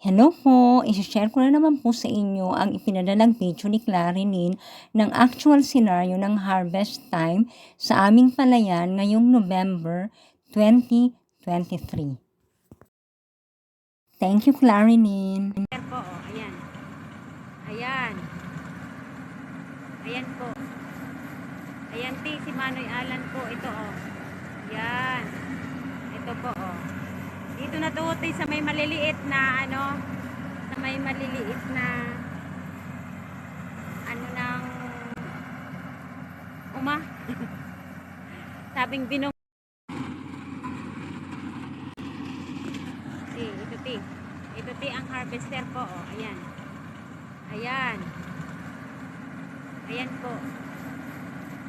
Hello po, i-share ko na naman po sa inyo ang ipinadalang video ni Clarinin ng actual scenario ng harvest time sa aming palayan ngayong November 2023. Thank you, Clarinin. Ayan po, oh, ayan. Ayan. Ayan po. Ayan, ti, si Manoy Alan po. Ito, oh. Yan. Ito po, oh. Dito na to, ti, sa may maliliit na, ano, sa may maliliit na, ano nang, uma. Sabing binong. Ti, ito, ti. Ito, ti, ang harvester po, oh. Ayan. Ayan. Ayan po.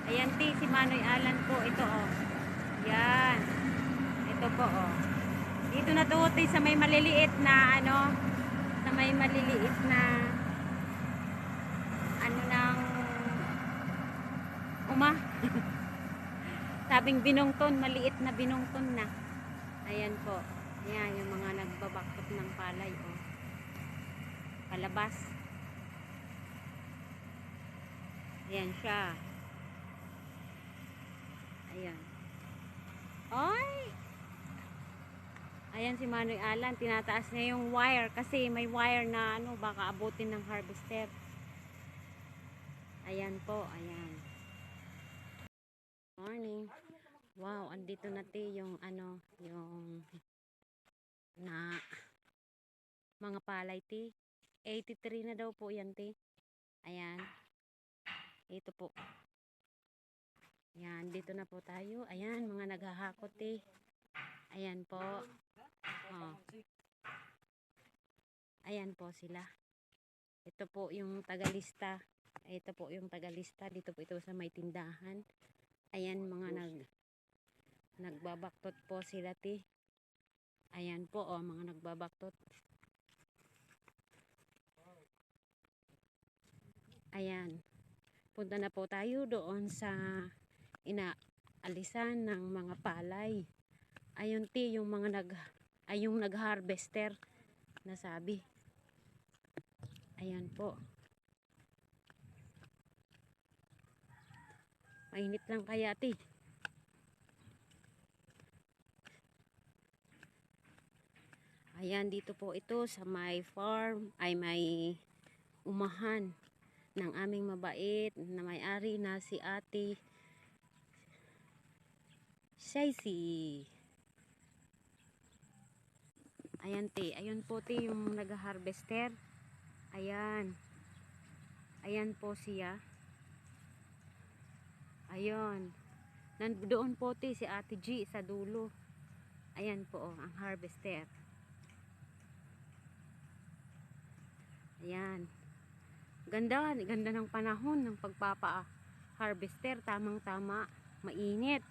Ayan, ti, si Manoy Alan po. Ito, oh. Yan. Ito po, oh. Dito na to, sa may maliliit na, ano, sa may maliliit na, ano nang, uma. Sabing binongton, maliit na binongton na. Ayan po. Ayan, yung mga nagbabaktot ng palay, oh. Palabas. Ayan siya. Ayan. Oy! Ayan si Manoy Alan, tinataas niya yung wire kasi may wire na ano, baka abutin ng harvester. Ayan po, ayan. Morning. Wow, andito na ti yung ano, yung na mga palay ti. 83 na daw po yan ti. Ayan. Ito po. Ayan, dito na po tayo. Ayan, mga naghahakot eh. Ayan po. Oh. Ayan po sila. Ito po yung tagalista. Ito po yung tagalista. Dito po ito sa may tindahan. Ayan, mga nag nagbabaktot po sila ti. Ayan po, oh, mga nagbabaktot. Ayan. Punta na po tayo doon sa inaalisan ng mga palay. Ayun ti, yung mga nag ay yung nag-harvester na sabi. Ayan po. Mainit lang kaya ti. Ayan, dito po ito sa my farm, ay may umahan ng aming mabait na may-ari na si ate Shaisi. Ayan te, ayun po te yung nag-harvester. Ayan. Ayan po siya. Ayun. Nandoon po te si ate G sa dulo. Ayan po oh, ang harvester. Ayan. Ganda, ganda ng panahon ng pagpapa-harvester. Tamang-tama. Mainit.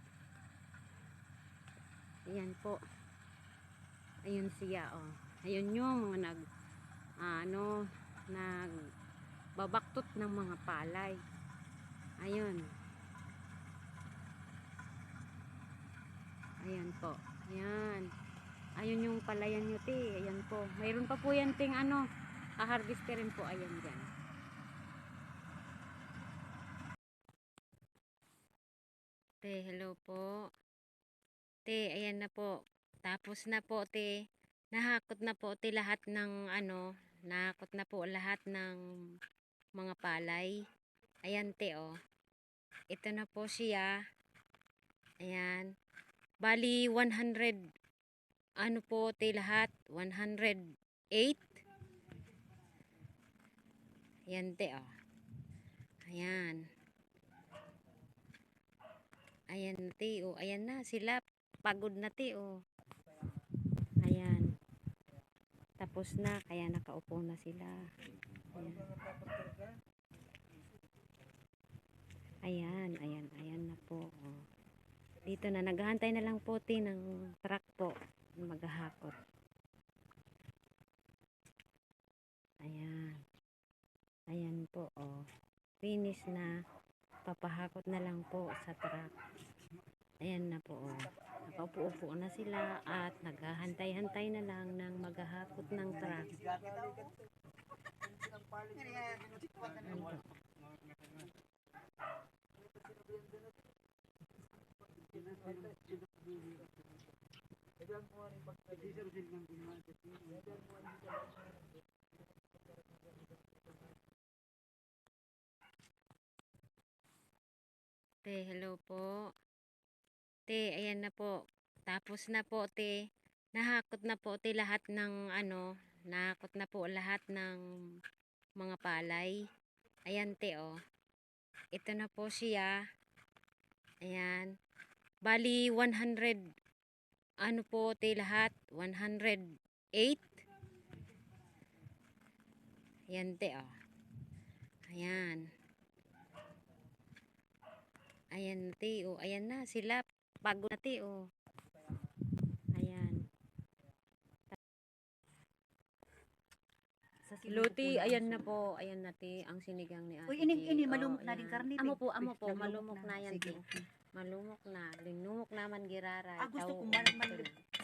Ayan po. Ayun siya, oh. Ayun yung mga nag, ano, nag, babaktot ng mga palay. Ayun. Ayan po. Ayan. Ayun yung palayan nyo, te. Ayan po. Mayroon pa po yan, ting ano, haharvesterin po. Ayan dyan. Te, hello po. Te, ayan na po. Tapos na po, te. Nahakot na po, te, lahat ng ano, nahakot na po lahat ng mga palay. Ayan, te, oh. Ito na po siya. Ayan. Bali, 100, ano po, te, lahat? 108. Ayan, te, oh. Ayan. Ayan na, te, oh. Ayan na, sila. Pagod na, te, oh. Ayan. Tapos na, kaya nakaupo na sila. Ayan. Ayan, ayan, na po. Oh. Dito na, naghahantay na lang po, te, ng truck po. Maghahakot. Ayan. Ayan po, oh. Finish na. Papahakot na lang po sa truck. Ayan na po, oh. Nakaupo-upo na sila at naghahantay-hantay na lang ng maghahakot ng truck. Te, hello po. Te, ayan na po. Tapos na po, te. Nahakot na po, te, lahat ng ano, nahakot na po lahat ng mga palay. Ayan, te, oh. Ito na po siya. Ayan. Bali, 100, ano po, te, lahat? 108. Ayan, te, oh. Ayan. Ayan, te, oh. Ayan na, sila. Pagod na, te, oh. Ayan. Luti, ayan na po. Ayan na, te. Ang sinigang ni ate. Uy, ini, ini, Oh, malumok na din karne. Amo po, amo po. Malumok na yan, Sige. Malumok na. Linumok naman girara. Ah, gusto ko man man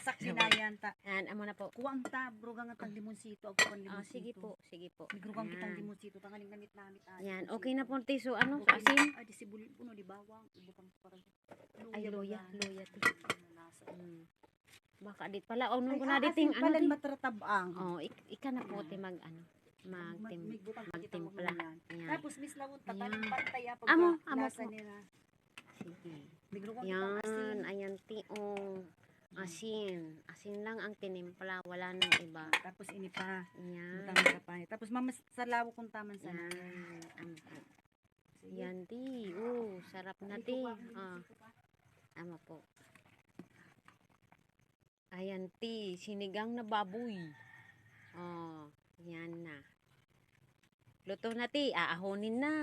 saksi na yan ta. Ayan, amo na po. Kuwang ta, brugang ang limonsito, ako kan Ah, limonsito. sige po, sige po. Migrugang kitang limonsito, tanganing namit namit ah. Yan, okay na po, te. So, ano, Okay asin? Ah, di sibuli puno, di bawang, ibutang parang Ay, loya, ba? loya, te. Ano, nasa. Mm. Baka dit pala, oh, nung Ay, ko na ah, diting, asin ano, pala te. matratabang. Oh, ik ika na po, te, mag, ano, mag, Mag- tim, may butang kita mo magtimpla. Ayan. Tapos miss lawon ta, Ayan. tanong pantay ah, pag Amo, amo po. nila. Sige. Migrugang kitang asin. Yan, ayan, te, oh. Asin. Asin lang ang tinimpla, wala nang iba. Tapos ini pa, Yan. pa. Tapos mamas sa lawo kung taman sa Yan. Po. Sige. Yan, te. Oh, sarap na, te. Ah. Tama po. Ayan, ti. Sinigang na baboy. Oh, yan na. Luto na, ti. Aahonin na.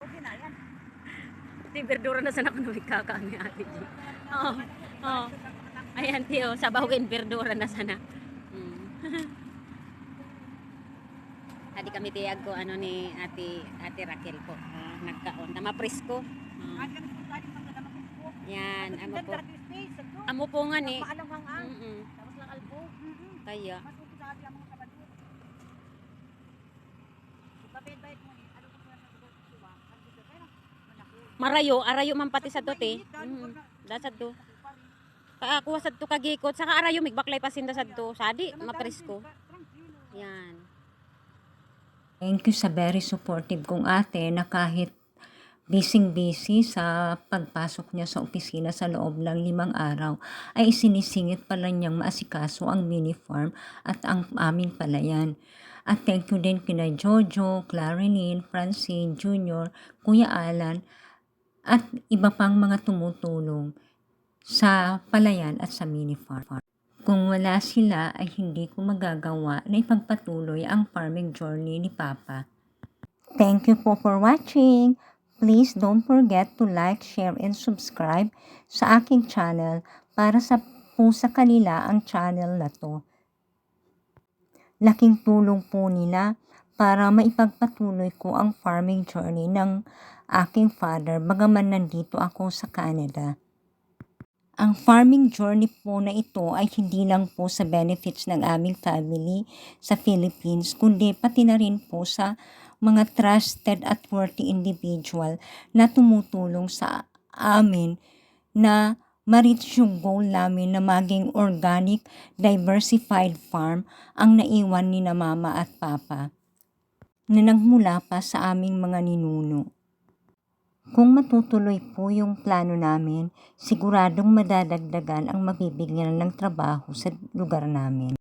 Okay na yan. Ti, berdura na sana kung nagkakaang ni ate G. Oh, oh. Ayan, ti. Oh, sabawin, berdura na sana. Mm. Adi kami tiyag ko ano ni ate ate Raquel po. Ah, nagkaon. Tama presko. Ah. Yan, amo po. Amo po nga ni. Lang albo. Kaya. Masuko sa abi ang mga kabadyo. Kapit-bait mo ni. Ano ko sa nagsuwa? Ano ko sa Marayo, arayo man pati sa to te. Mm. Dasad to. Kaakuha sad to kagikot saka arayo migbaklay pa sinda sad to. Sadi mapresko. Yan. Thank you sa very supportive kong ate na kahit busy-busy sa pagpasok niya sa opisina sa loob ng limang araw, ay isinisingit pala niyang maasikaso ang mini farm at ang aming palayan. At thank you din kina Jojo, Clarinine, Francine, Junior, Kuya Alan, at iba pang mga tumutulong sa palayan at sa mini farm. Kung wala sila ay hindi ko magagawa na ipagpatuloy ang farming journey ni Papa. Thank you po for watching. Please don't forget to like, share, and subscribe sa aking channel para sa po sa kanila ang channel na to. Laking tulong po nila para maipagpatuloy ko ang farming journey ng aking father bagaman nandito ako sa Canada. Ang farming journey po na ito ay hindi lang po sa benefits ng aming family sa Philippines, kundi pati na rin po sa mga trusted at worthy individual na tumutulong sa amin na ma-reach yung goal namin na maging organic, diversified farm ang naiwan ni na mama at papa na nagmula pa sa aming mga ninuno. Kung matutuloy po yung plano namin, siguradong madadagdagan ang mabibigyan ng trabaho sa lugar namin.